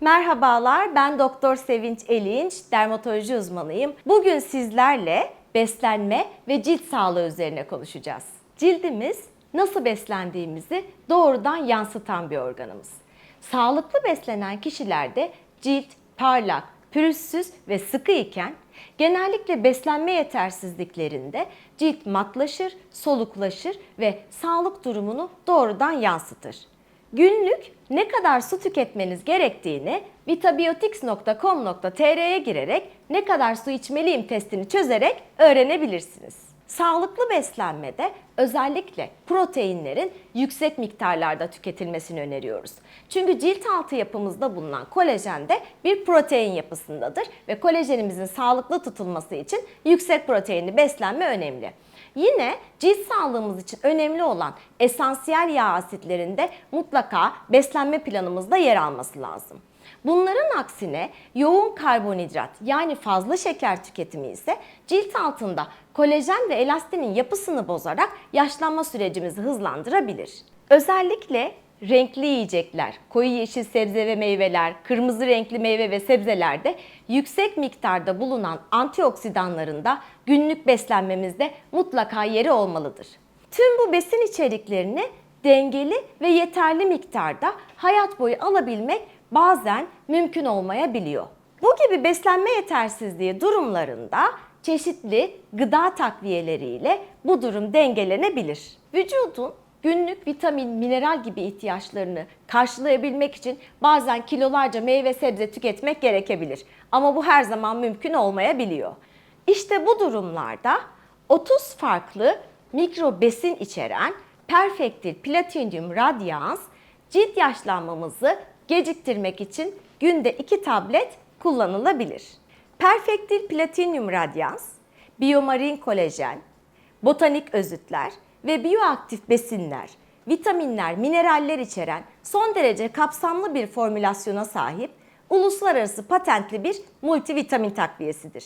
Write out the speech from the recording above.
Merhabalar, ben Doktor Sevinç Elinç, dermatoloji uzmanıyım. Bugün sizlerle beslenme ve cilt sağlığı üzerine konuşacağız. Cildimiz nasıl beslendiğimizi doğrudan yansıtan bir organımız. Sağlıklı beslenen kişilerde cilt parlak, pürüzsüz ve sıkı iken genellikle beslenme yetersizliklerinde cilt matlaşır, soluklaşır ve sağlık durumunu doğrudan yansıtır. Günlük ne kadar su tüketmeniz gerektiğini vitabiotics.com.tr'ye girerek ne kadar su içmeliyim testini çözerek öğrenebilirsiniz. Sağlıklı beslenmede özellikle proteinlerin yüksek miktarlarda tüketilmesini öneriyoruz. Çünkü cilt altı yapımızda bulunan kolajen de bir protein yapısındadır ve kolajenimizin sağlıklı tutulması için yüksek proteinli beslenme önemli. Yine cilt sağlığımız için önemli olan esansiyel yağ asitlerinde mutlaka beslenme planımızda yer alması lazım. Bunların aksine yoğun karbonhidrat yani fazla şeker tüketimi ise cilt altında kolajen ve elastinin yapısını bozarak yaşlanma sürecimizi hızlandırabilir. Özellikle renkli yiyecekler, koyu yeşil sebze ve meyveler, kırmızı renkli meyve ve sebzelerde yüksek miktarda bulunan antioksidanların da günlük beslenmemizde mutlaka yeri olmalıdır. Tüm bu besin içeriklerini dengeli ve yeterli miktarda hayat boyu alabilmek bazen mümkün olmayabiliyor. Bu gibi beslenme yetersizliği durumlarında çeşitli gıda takviyeleriyle bu durum dengelenebilir. Vücudun günlük vitamin, mineral gibi ihtiyaçlarını karşılayabilmek için bazen kilolarca meyve sebze tüketmek gerekebilir. Ama bu her zaman mümkün olmayabiliyor. İşte bu durumlarda 30 farklı mikro besin içeren Perfectil Platinum Radiance cilt yaşlanmamızı geciktirmek için günde 2 tablet kullanılabilir. Perfectil Platinum Radiance, biyomarin kolajen, botanik özütler ve biyoaktif besinler, vitaminler, mineraller içeren son derece kapsamlı bir formülasyona sahip uluslararası patentli bir multivitamin takviyesidir.